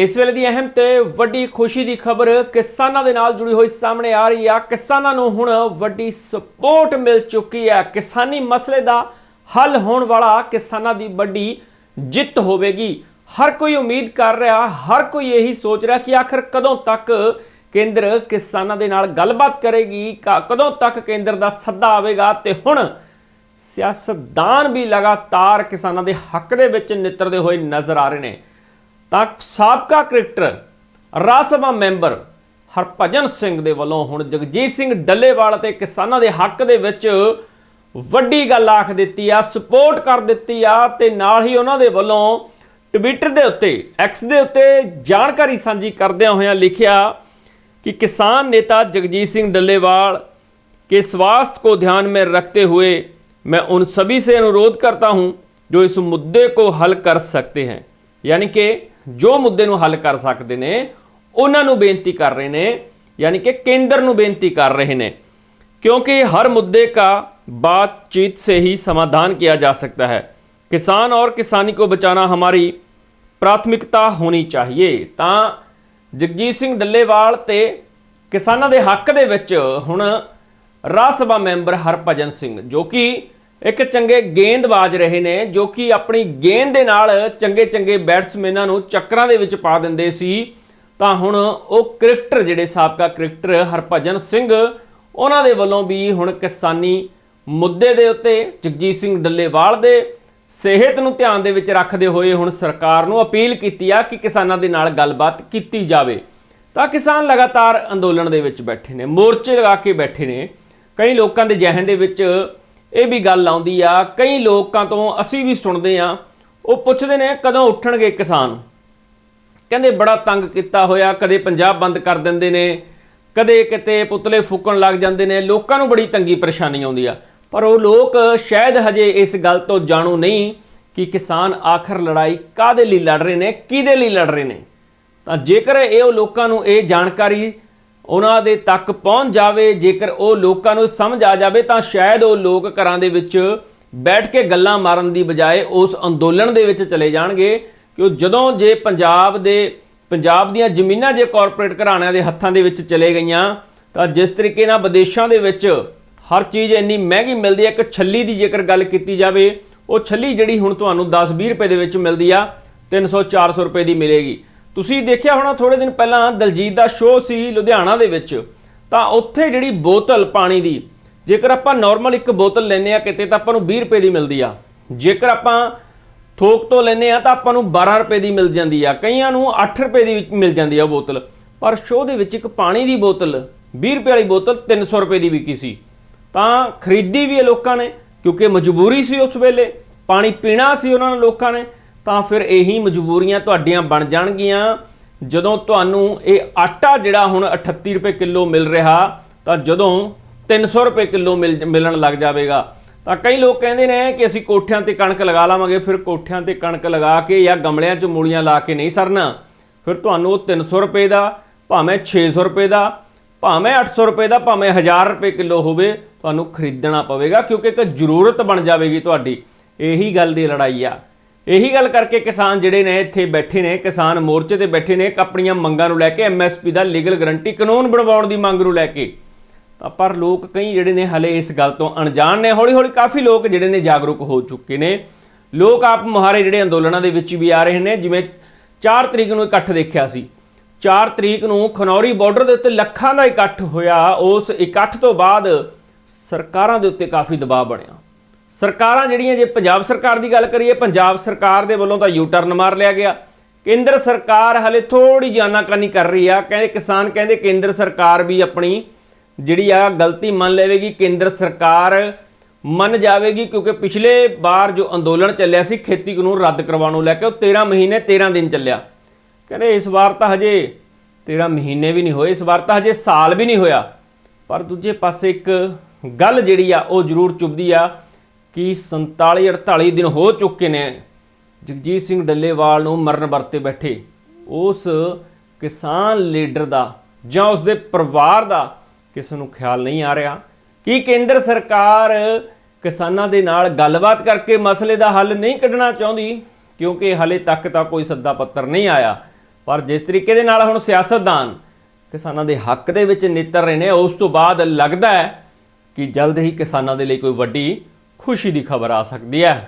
ਇਸ ਵੇਲੇ ਦੀ ਅਹਿਮ ਤੇ ਵੱਡੀ ਖੁਸ਼ੀ ਦੀ ਖਬਰ ਕਿਸਾਨਾਂ ਦੇ ਨਾਲ ਜੁੜੀ ਹੋਈ ਸਾਹਮਣੇ ਆ ਰਹੀ ਆ। ਕਿਸਾਨਾਂ ਨੂੰ ਹੁਣ ਵੱਡੀ ਸਪੋਰਟ ਮਿਲ ਚੁੱਕੀ ਹੈ। ਕਿਸਾਨੀ ਮਸਲੇ ਦਾ ਹੱਲ ਹੋਣ ਵਾਲਾ ਕਿਸਾਨਾਂ ਦੀ ਵੱਡੀ ਜਿੱਤ ਹੋਵੇਗੀ। ਹਰ ਕੋਈ ਉਮੀਦ ਕਰ ਰਿਹਾ, ਹਰ ਕੋਈ ਇਹੀ ਸੋਚ ਰਿਹਾ ਕਿ ਆਖਰ ਕਦੋਂ ਤੱਕ ਕੇਂਦਰ ਕਿਸਾਨਾਂ ਦੇ ਨਾਲ ਗੱਲਬਾਤ ਕਰੇਗੀ, ਕ- ਕਦੋਂ ਤੱਕ ਕੇਂਦਰ ਦਾ ਸੱਦਾ ਆਵੇਗਾ ਤੇ ਹੁਣ ਸਿਆਸਤਦਾਨ ਵੀ ਲਗਾਤਾਰ ਕਿਸਾਨਾਂ ਦੇ ਹੱਕ ਦੇ ਵਿੱਚ ਨਿੱਤਰਦੇ ਹੋਏ ਨਜ਼ਰ ਆ ਰਹੇ ਨੇ। ਤਾਂ ਸਾਬਕਾ ਕ੍ਰਿਕਟਰ ਰਾਜ ਸਭਾ ਮੈਂਬਰ ਹਰਭਜਨ ਸਿੰਘ ਦੇ ਵੱਲੋਂ ਹੁਣ ਜਗਜੀਤ ਸਿੰਘ ਡੱਲੇਵਾਲ ਤੇ ਕਿਸਾਨਾਂ ਦੇ ਹੱਕ ਦੇ ਵਿੱਚ ਵੱਡੀ ਗੱਲ ਆਖ ਦਿੱਤੀ ਆ ਸਪੋਰਟ ਕਰ ਦਿੱਤੀ ਆ ਤੇ ਨਾਲ ਹੀ ਉਹਨਾਂ ਦੇ ਵੱਲੋਂ ਟਵਿੱਟਰ ਦੇ ਉੱਤੇ ਐਕਸ ਦੇ ਉੱਤੇ ਜਾਣਕਾਰੀ ਸਾਂਝੀ ਕਰਦਿਆਂ ਹੋਇਆਂ ਲਿਖਿਆ कि किसान नेता जगजीत सिंह डल्लेवाल के स्वास्थ्य को ध्यान में रखते हुए मैं उन सभी से अनुरोध करता हूं जो इस मुद्दे को हल कर सकते हैं ਯਾਨੀ ਕਿ ਜੋ ਮੁੱਦੇ ਨੂੰ ਹੱਲ ਕਰ ਸਕਦੇ ਨੇ ਉਹਨਾਂ ਨੂੰ ਬੇਨਤੀ ਕਰ ਰਹੇ ਨੇ ਯਾਨੀ ਕਿ ਕੇਂਦਰ ਨੂੰ ਬੇਨਤੀ ਕਰ ਰਹੇ ਨੇ क्योंकि हर मुद्दे का बातचीत से ही समाधान किया जा सकता है किसान और किसानी को बचाना हमारी प्राथमिकता होनी चाहिए ਤਾਂ ਜਗਜੀਤ ਸਿੰਘ ਡੱਲੇਵਾਲ ਤੇ ਕਿਸਾਨਾਂ ਦੇ ਹੱਕ ਦੇ ਵਿੱਚ ਹੁਣ ਰਾਜ ਸਭਾ ਮੈਂਬਰ ਹਰਭਜਨ ਸਿੰਘ ਜੋ ਕਿ ਇੱਕ ਚੰਗੇ ਗੇਂਦਬਾਜ਼ ਰਹੇ ਨੇ ਜੋ ਕਿ ਆਪਣੀ ਗੇਂਦ ਦੇ ਨਾਲ ਚੰਗੇ ਚੰਗੇ ਬੈਟਸਮੈਨਾਂ ਨੂੰ ਚੱਕਰਾਂ ਦੇ ਵਿੱਚ ਪਾ ਦਿੰਦੇ ਸੀ। ਤਾਂ ਹੁਣ ਉਹ ਕ੍ਰਿਕਟਰ ਜਿਹੜੇ ਸਾਬਕਾ ਕ੍ਰਿਕਟਰ ਹਰਭਜਨ ਸਿੰਘ, ਉਹਨਾਂ ਦੇ ਵੱਲੋਂ ਵੀ ਹੁਣ ਕਿਸਾਨੀ ਮੁੱਦੇ ਦੇ ਉੱਤੇ ਜਗਜੀਤ ਸਿੰਘ ਡੱਲੇਵਾਲ ਦੇ ਸਿਹਤ ਨੂੰ ਧਿਆਨ ਦੇ ਵਿੱਚ ਰੱਖਦੇ ਹੋਏ ਹੁਣ ਸਰਕਾਰ ਨੂੰ ਅਪੀਲ ਕੀਤੀ ਆ ਕਿ ਕਿਸਾਨਾਂ ਦੇ ਨਾਲ ਗੱਲਬਾਤ ਕੀਤੀ ਜਾਵੇ। ਤਾਂ ਕਿਸਾਨ ਲਗਾਤਾਰ ਅੰਦੋਲਨ ਦੇ ਵਿੱਚ ਬੈਠੇ ਨੇ, ਮੋਰਚੇ ਲਗਾ ਕੇ ਬੈਠੇ ਨੇ। ਕਈ ਲੋਕਾਂ ਦੇ ਜ਼ਿਹਨ ਦੇ ਵਿੱਚ ਇਹ ਵੀ ਗੱਲ ਆਉਂਦੀ ਆ, ਕਈ ਲੋਕਾਂ ਤੋਂ ਅਸੀਂ ਵੀ ਸੁਣਦੇ ਆ, ਉਹ ਪੁੱਛਦੇ ਨੇ ਕਦੋਂ ਉੱਠਣਗੇ ਕਿਸਾਨ? ਕਹਿੰਦੇ ਬੜਾ ਤੰਗ ਕੀਤਾ ਹੋਇਆ, ਕਦੇ ਪੰਜਾਬ ਬੰਦ ਕਰ ਦਿੰਦੇ ਨੇ, ਕਦੇ ਕਿਤੇ ਪੁਤਲੇ ਫੂਕਣ ਲੱਗ ਜਾਂਦੇ ਨੇ, ਲੋਕਾਂ ਨੂੰ ਬੜੀ ਤੰਗੀ ਪਰੇਸ਼ਾਨੀ ਆਉਂਦੀ ਆ। ਪਰ ਉਹ ਲੋਕ ਸ਼ਾਇਦ ਹਜੇ ਇਸ ਗੱਲ ਤੋਂ ਜਾਣੂ ਨਹੀਂ ਕਿ ਕਿਸਾਨ ਆਖਰ ਲੜਾਈ ਕਾਦੇ ਲਈ ਲੜ ਰਹੇ ਨੇ, ਕਿਹਦੇ ਲਈ ਲੜ ਰਹੇ ਨੇ। ਤਾਂ ਜੇਕਰ ਇਹ ਉਹ ਲੋਕਾਂ ਨੂੰ ਇਹ ਜਾਣਕਾਰੀ ਉਹਨਾਂ ਦੇ ਤੱਕ ਪਹੁੰਚ ਜਾਵੇ, ਜੇਕਰ ਉਹ ਲੋਕਾਂ ਨੂੰ ਸਮਝ ਆ ਜਾਵੇ, ਤਾਂ ਸ਼ਾਇਦ ਉਹ ਲੋਕ ਘਰਾਂ ਦੇ ਵਿੱਚ ਬੈਠ ਕੇ ਗੱਲਾਂ ਮਾਰਨ ਦੀ ਬਜਾਏ ਉਸ ਅੰਦੋਲਨ ਦੇ ਵਿੱਚ ਚਲੇ ਜਾਣਗੇ ਕਿ ਉਹ ਜਦੋਂ ਜੇ ਪੰਜਾਬ ਦੇ, ਪੰਜਾਬ ਦੀਆਂ ਜ਼ਮੀਨਾਂ ਜੇ ਕਾਰਪੋਰੇਟ ਘਰਾਣਿਆਂ ਦੇ ਹੱਥਾਂ ਦੇ ਵਿੱਚ ਚਲੇ ਗਈਆਂ, ਤਾਂ ਜਿਸ ਤਰੀਕੇ ਨਾਲ ਵਿਦੇਸ਼ਾਂ ਦੇ ਵਿੱਚ ਹਰ ਚੀਜ਼ ਇੰਨੀ ਮਹਿੰਗੀ ਮਿਲਦੀ ਹੈ, ਇੱਕ ਛੱਲੀ ਦੀ ਜੇਕਰ ਗੱਲ ਕੀਤੀ ਜਾਵੇ, ਉਹ ਛੱਲੀ ਜਿਹੜੀ ਹੁਣ ਤੁਹਾਨੂੰ 10-20 ਰੁਪਏ ਦੇ ਵਿੱਚ ਮਿਲਦੀ ਆ 300-400 ਰੁਪਏ ਦੀ ਮਿਲੇਗੀ। ਤੁਸੀਂ ਦੇਖਿਆ ਹੋਣਾ ਥੋੜੇ ਦਿਨ ਪਹਿਲਾਂ ਦਲਜੀਤ ਦਾ ਸ਼ੋਅ ਸੀ ਲੁਧਿਆਣਾ ਦੇ ਵਿੱਚ। ਤਾਂ ਉੱਥੇ ਜਿਹੜੀ ਬੋਤਲ ਪਾਣੀ ਦੀ, ਜੇਕਰ ਆਪਾਂ ਨਾਰਮਲ ਇੱਕ ਬੋਤਲ ਲੈਨੇ ਆ ਕਿਤੇ ਤਾਂ ਆਪਾਂ ਨੂੰ 20 ਰੁਪਏ ਦੀ ਮਿਲਦੀ ਆ। ਜੇਕਰ ਆਪਾਂ ਥੋਕ ਤੋਂ ਲੈਨੇ ਆ ਤਾਂ ਆਪਾਂ ਨੂੰ 12 ਰੁਪਏ ਦੀ ਮਿਲ ਜਾਂਦੀ ਆ। ਕਈਆਂ ਨੂੰ 8 ਰੁਪਏ ਦੀ ਵਿੱਚ ਮਿਲ ਜਾਂਦੀ ਆ ਉਹ ਬੋਤਲ। ਪਰ ਸ਼ੋਅ ਦੇ ਵਿੱਚ ਇੱਕ ਪਾਣੀ ਦੀ ਬੋਤਲ 20 ਰੁਪਏ ਵਾਲੀ ਬੋਤਲ 300 ਰੁਪਏ ਦੀ ਵਿਕੀ ਸੀ। ਤਾਂ ਖਰੀਦੀ ਵੀ ਇਹ ਲੋਕਾਂ ਨੇ, ਕਿਉਂਕਿ ਮਜਬੂਰੀ ਸੀ ਉਸ ਵੇਲੇ, ਪਾਣੀ ਪੀਣਾ ਸੀ ਉਹਨਾਂ ਨੇ ਲੋਕਾਂ ਨੇ ਤਾਂ ਫਿਰ ਇਹੀ ਮਜਬੂਰੀਆਂ ਤੁਹਾਡੀਆਂ ਬਣ ਜਾਣਗੀਆਂ। ਜਦੋਂ ਤੁਹਾਨੂੰ ਇਹ ਆਟਾ ਜਿਹੜਾ ਹੁਣ 38 ਰੁਪਏ ਕਿਲੋ ਮਿਲ ਰਿਹਾ, ਤਾਂ ਜਦੋਂ 300 ਰੁਪਏ ਕਿਲੋ ਮਿਲ ਮਿਲਣ ਲੱਗ ਜਾਵੇਗਾ। ਤਾਂ ਕਈ ਲੋਕ ਕਹਿੰਦੇ ਨੇ ਕਿ ਅਸੀਂ ਕੋਠਿਆਂ ਤੇ ਕਣਕ ਲਗਾ ਲਾਵਾਂਗੇ, ਫਿਰ ਕੋਠਿਆਂ ਤੇ ਕਣਕ ਲਗਾ ਕੇ ਜਾਂ ਗਮਲਿਆਂ 'ਚ ਮੂਲੀਆਂ ਲਾ ਕੇ ਨਹੀਂ ਸਰਨਾ। ਫਿਰ ਤੁਹਾਨੂੰ ਉਹ 300 ਰੁਪਏ ਦਾ, ਭਾਵੇਂ 600 ਰੁਪਏ ਦਾ, ਭਾਵੇਂ 800 ਰੁਪਏ ਦਾ, ਭਾਵੇਂ 1000 ਰੁਪਏ ਕਿਲੋ ਹੋਵੇ, ਤੁਹਾਨੂੰ ਖਰੀਦਣਾ ਪਵੇਗਾ, ਕਿਉਂਕਿ ਇੱਕ ਜ਼ਰੂਰਤ ਬਣ ਜਾਵੇਗੀ ਤੁਹਾਡੀ। ਇਹੀ ਗੱਲ ਦੀ ਲੜਾਈ ਆ। ਇਹੀ ਗੱਲ ਕਰਕੇ ਕਿਸਾਨ ਜਿਹੜੇ ਨੇ ਇੱਥੇ ਬੈਠੇ ਨੇ, ਕਿਸਾਨ ਮੋਰਚੇ ਤੇ ਬੈਠੇ ਨੇ ਆਪਣੀਆਂ ਮੰਗਾਂ ਨੂੰ ਲੈ ਕੇ ਐਮਐਸਪੀ ਦਾ ਲੀਗਲ ਗਰੰਟੀ ਕਾਨੂੰਨ ਬਣਵਾਉਣ ਦੀ ਮੰਗ ਨੂੰ ਲੈ ਕੇ। ਤਾਂ ਪਰ ਲੋਕ ਕਈ ਜਿਹੜੇ ਨੇ ਹਲੇ ਇਸ ਗੱਲ ਤੋਂ ਅਣਜਾਣ ਨੇ। ਹੌਲੀ ਹੌਲੀ ਕਾਫੀ ਲੋਕ ਜਿਹੜੇ ਨੇ ਜਾਗਰੂਕ ਹੋ ਚੁੱਕੇ ਨੇ। ਲੋਕ ਆਪ ਮੁਹਾਰੇ ਜਿਹੜੇ ਅੰਦੋਲਨਾਂ ਦੇ ਵਿੱਚ ਵੀ ਆ ਰਹੇ ਨੇ। ਜਿਵੇਂ 4 ਤਰੀਕ ਨੂੰ ਇਕੱਠ ਦੇਖਿਆ ਸੀ। 4 ਤਰੀਕ ਨੂੰ ਖਨੌਰੀ ਬਾਰਡਰ ਦੇ ਉੱਤੇ ਲੱਖਾਂ ਦਾ ਇਕੱਠ ਹੋਇਆ। ਉਸ ਇਕੱਠ ਤੋਂ ਬਾਅਦ ਸਰਕਾਰਾਂ ਦੇ ਉੱਤੇ ਕਾਫੀ ਦਬਾਅ ਬਣਿਆ। ਸਰਕਾਰਾਂ ਜਿਹੜੀਆਂ ਜੇ ਪੰਜਾਬ ਸਰਕਾਰ ਦੀ ਗੱਲ ਕਰੀਏ, ਪੰਜਾਬ ਸਰਕਾਰ ਦੇ ਵੱਲੋਂ ਤਾਂ ਯੂ ਟਰਨ ਮਾਰ ਲਿਆ ਗਿਆ। ਕੇਂਦਰ ਸਰਕਾਰ ਹਲੇ ਥੋੜੀ ਜਾਨਾਕਾਨੀ ਕਰ ਰਹੀ ਆ। ਕਹਿੰਦੇ ਕਿਸਾਨ ਕਹਿੰਦੇ ਕੇਂਦਰ ਸਰਕਾਰ ਵੀ ਆਪਣੀ ਜਿਹੜੀ ਆ ਗਲਤੀ ਮੰਨ ਲਵੇਗੀ। ਕੇਂਦਰ ਸਰਕਾਰ ਮੰਨ ਜਾਵੇਗੀ ਕਿਉਂਕਿ ਪਿਛਲੇ ਵਾਰ ਜੋ ਅੰਦੋਲਨ ਚੱਲਿਆ ਸੀ, ਖੇਤੀ ਕਾਨੂੰਨ ਰੱਦ ਕਰਵਾਉਣ ਨੂੰ ਲੈ ਕੇ, ਉਹ 13 ਮਹੀਨੇ 13 ਦਿਨ ਚੱਲਿਆ। ਕਹਿੰਦੇ ਇਸ ਵਾਰ ਤਾਂ ਹਜੇ 13 ਮਹੀਨੇ ਵੀ ਨਹੀਂ ਹੋਏ, ਇਸ ਵਾਰ ਤਾਂ ਹਜੇ ਸਾਲ ਵੀ ਨਹੀਂ ਹੋਇਆ। ਪਰ ਦੂਜੇ ਪਾਸੇ ਇੱਕ ਗੱਲ ਜਿਹੜੀ ਆ, ਉਹ ਜ਼ਰੂਰ ਚੁੱਭਦੀ ਆ। ਕਿ 47 48 ਦਿਨ ਹੋ ਚੁੱਕੇ ਨੇ? ਜਗਜੀਤ ਸਿੰਘ ਡੱਲੇਵਾਲ ਨੂੰ ਮਰਨ ਵਰਤੇ ਬੈਠੇ। ਉਸ ਕਿਸਾਨ ਲੀਡਰ ਦਾ ਜਾਂ ਉਸ ਦੇ ਪਰਿਵਾਰ ਦਾ ਕਿਸੇ ਨੂੰ ਖਿਆਲ ਨਹੀਂ ਆ ਰਿਹਾ। ਕਿ ਕੇਂਦਰ ਸਰਕਾਰ ਕਿਸਾਨਾਂ ਦੇ ਨਾਲ ਗੱਲਬਾਤ ਕਰਕੇ ਮਸਲੇ ਦਾ ਹੱਲ ਨਹੀਂ ਕੱਢਣਾ ਚਾਹੁੰਦੀ? ਕਿਉਂਕਿ ਹਲੇ ਤੱਕ ਤਾਂ ਕੋਈ ਸੱਦਾ ਪੱਤਰ ਨਹੀਂ ਆਇਆ। ਪਰ ਜਿਸ ਤਰੀਕੇ ਦੇ ਨਾਲ ਹੁਣ ਸਿਆਸਤਦਾਨ ਕਿਸਾਨਾਂ ਦੇ ਹੱਕ ਦੇ ਵਿੱਚ ਨਿੱਤਰ ਰਹੇ ਨੇ, ਉਸ ਤੋਂ ਬਾਅਦ ਲੱਗਦਾ ਹੈ ਕਿ ਜਲਦ ਹੀ ਕਿਸਾਨਾਂ ਦੇ ਲਈ ਕੋਈ ਵੱਡੀ ਖੁਸ਼ੀ ਦੀ ਖਬਰ ਆ ਸਕਦੀ ਹੈ।